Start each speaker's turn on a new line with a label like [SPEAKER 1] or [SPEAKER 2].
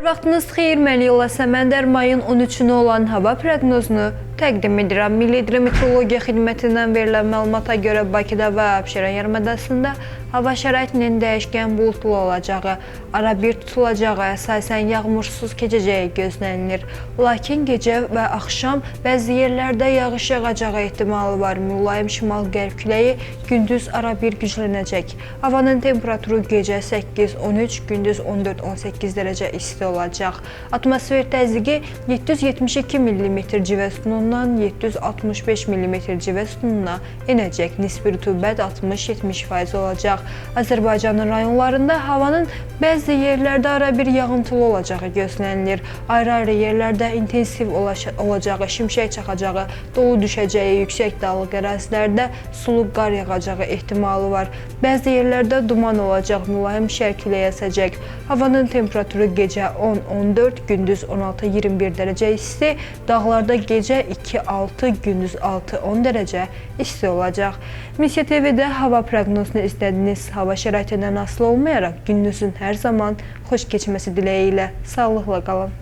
[SPEAKER 1] Vaxtınız xeyir, mən Yola Səməndər mayın 13-ünə olan hava proqnozunu təqdim edirəm. Milli Hidrometeorologiya Xidmətindən verilən məlumata görə Bakıda və Abşeron yarımadasında hava şəraitinin dəyişkən buludlu olacağı, arabir tutulacağı, əsasən yağmursuz keçəcəyi gözlənilir. Lakin gecə və axşam bəzi yerlərdə yağış yağacağı ehtimalı var. Mülayim şimal-qərb küləyi gündüz arabir güclənəcək. Havanın temperaturu gecə 8-13, gündüz 14-18 dərəcə isti olacaq. Atmosfer təzyiqi 772 mm civə sütunundan 765 mm civə sütununa enəcək. Nisbi rütubət 60-70% olacaq. Azərbaycanın rayonlarında havanın bəzi yerlərdə arabir yağıntılı olacağı gözlənilir. Ayrı-ayrı yerlərdə intensiv olacağı, şimşək çaxacağı, dolu düşəcəyi, yüksək dağlıq ərazilərdə sulu qar yağacağı ehtimalı var. Bəzi yerlərdə duman olacaq, mülayim şərq küləyi əsəcək. Havanın temperaturu gecə 10-14, gündüz 16-21 dərəcə isti, dağlarda gecə 2-6, gündüz 6-10 dərəcə isti olacaq. Misiya TV-də hava proqnozunu izlədiniz. Hava şəraitindən asılı olmayaraq gününüzün hər zaman xoş keçməsi diləyi ilə sağlıqla qalın.